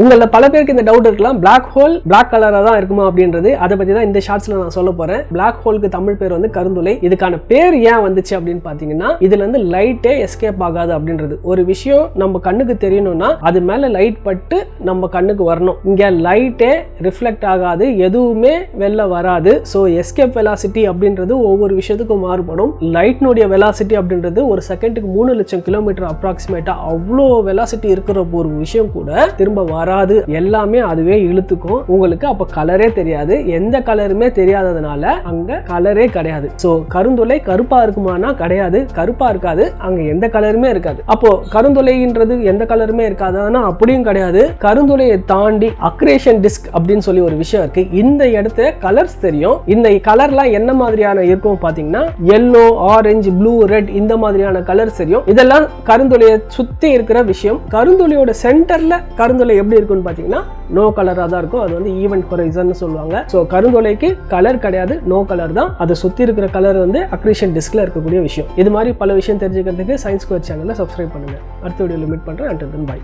உங்களில் பல பேருக்கு இந்த டவுட் இருக்கலாம். பிளாக் ஹோல் பிளாக் கலராக தான் இருக்குமா அப்படின்றது அதை பற்றி தான் இந்த ஷார்ட்ஸில் நான் சொல்ல போகிறேன் பிளாக் ஹோலுக்கு தமிழ் பேர் வந்து கருந்துளை. இதுக்கான பேர் ஏன் வந்துச்சு அப்படின்னு பார்த்தீங்கன்னா இதுலேருந்து லைட்டே எஸ்கேப் ஆகாது அப்படின்றது. ஒரு விஷயம் நம்ம கண்ணுக்கு தெரியணும்னா அது மேலே லைட் பட்டு நம்ம கண்ணுக்கு வரணும். இங்கே லைட்டே ரிஃப்ளெக்ட் ஆகாது எதுவுமே வெளில வராது. ஸோ எஸ்கேப் வெலாசிட்டி அப்படின்றது ஒவ்வொரு விஷயத்துக்கும் மாறுபடும். லைட்னுடைய வெலாசிட்டி அப்படின்றது ஒரு செகண்டுக்கு மூணு லட்சம் கிலோமீட்டர் அப்ராக்சிமேட்டாக அவ்வளோ வெலாசிட்டி இருக்கிற ஒரு விஷயம் கூட திரும்ப வராது. எல்லாமே அதுவே இழுத்துக்கும். உங்களுக்கு அப்ப கலரே தெரியாது. எந்த கலருமே தெரியாததுனால அங்க கலரே கிடையாது. ஸோ கருந்துளை கருப்பா இருக்குமானா கிடையாது. கருப்பா இருக்காது. அங்க எந்த கலருமே இருக்காது. அப்போ கருந்துளைன்றது எந்த கலருமே இருக்காதுன்னா அப்படியும் கிடையாது. கருந்துளையை தாண்டி அக்ரேஷன் டிஸ்க் அப்படின்னு சொல்லி ஒரு விஷயம் இருக்கு. இந்த இடத்துல கலர்ஸ் தெரியும். இந்த கலர்லாம் என்ன மாதிரியான இருக்கும் பாத்தீங்கன்னா எல்லோ ஆரஞ்சு ப்ளூ ரெட் இந்த மாதிரியான கலர்ஸ் தெரியும். இதெல்லாம் கருந்துளையை சுத்தி இருக்கிற விஷயம். கருந்துளையோட சென்டர்ல கருந்துளை எப்படி இருக்கும்னு பாத்தீங்கன்னா நோ கலரா தான் இருக்கும். அது வந்து ஈவென்ட் ஹொரைசன் சொல்லுவாங்க. ஸோ கருந்தொலைக்கு கலர் கிடையாது நோ கலர் தான். அதை சுத்தி இருக்கிற கலர் வந்து அக்ரிஷன் டிஸ்கில் இருக்கக்கூடிய விஷயம். இது மாதிரி பல விஷயம் தெரிஞ்சுக்கிறதுக்கு சயின்ஸ் கோர் சேனலை சப்ஸ்கிரைப் பண்ணுங்க. அடுத்த வீடியோவில் மீட் பண்றேன். அண்ட் பாய்